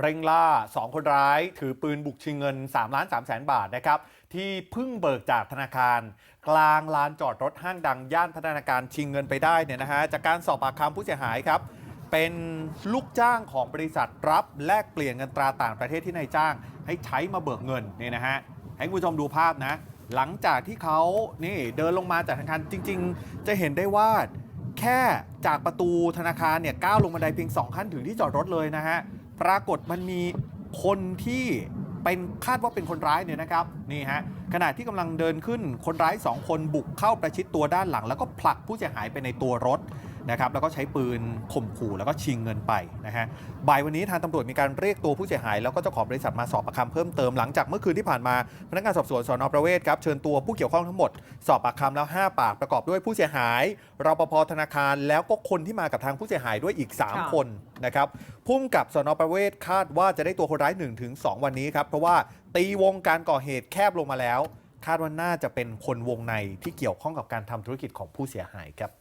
เร่งล่า 2 คนร้าย ถือปืนบุกชิงเงิน 3 ล้าน3แสนบาทนะครับ ที่พิ่งเบิกจากธนาคาร กลางลานจอดรถห้างดัง ย่านพัฒนาการชิงเงินไปได้เนี่ยนะฮะจากการสอบปากคำผู้เสียหายครับ เป็นลูกจ้างของบริษัทรับแลกเปลี่ยนเงินตราต่างประเทศที่นายจ้าง ให้ใช้มาเบิกเงินเนี่ยนะฮะให้คุณผู้ชมดูภาพนะ หลังจากที่เขานี่เดินลงมาจากธนาคารจริง ๆ จะเห็นได้ว่าแค่จากประตูธนาคารเนี่ยก้าวลงบันไดเพียง2ขั้นถึงที่จอดรถเลยนะฮะ ปรากฏมันมีคนที่เป็นคาดว่าเป็นคนร้ายเนี่ยนะครับนี่ฮะขณะที่กำลังเดินขึ้นคนร้าย 2 คนบุกเข้าประชิดตัวด้านหลัง แล้วก็ผลักผู้เสียหายไปในตัวรถ นะครับแล้วก็ใช้ปืนข่มขู่แล้วก็ชิงเงินไปนะฮะบ่ายวันนี้ทางตำรวจมีการเรียกตัวผู้เสียหาย แล้วก็เจ้าของบริษัทมาสอบปากคำเพิ่มเติมหลังจากเมื่อคืนที่ผ่านมาพนักงานสอบสวนสนประเวศครับเชิญตัวผู้เกี่ยวข้องทั้งหมด สอบปากคำแล้ว 5 ปากประกอบด้วยผู้เสียหายรปภธนาคาร แล้วก็คนที่มากับทางผู้เสียหายด้วยอีกค่ะ3คนนะครับพุ่มกับสนประเวศคาดว่าจะได้ตัวคนร้าย 1-2 วันนี้ครับเพราะว่าตีวงการก่อเหตุแคบลงมาแล้ว คาดว่าน่าจะเป็นคนวงในที่เกี่ยวข้องกับการทำธุรกิจของผู้เสียหายครับ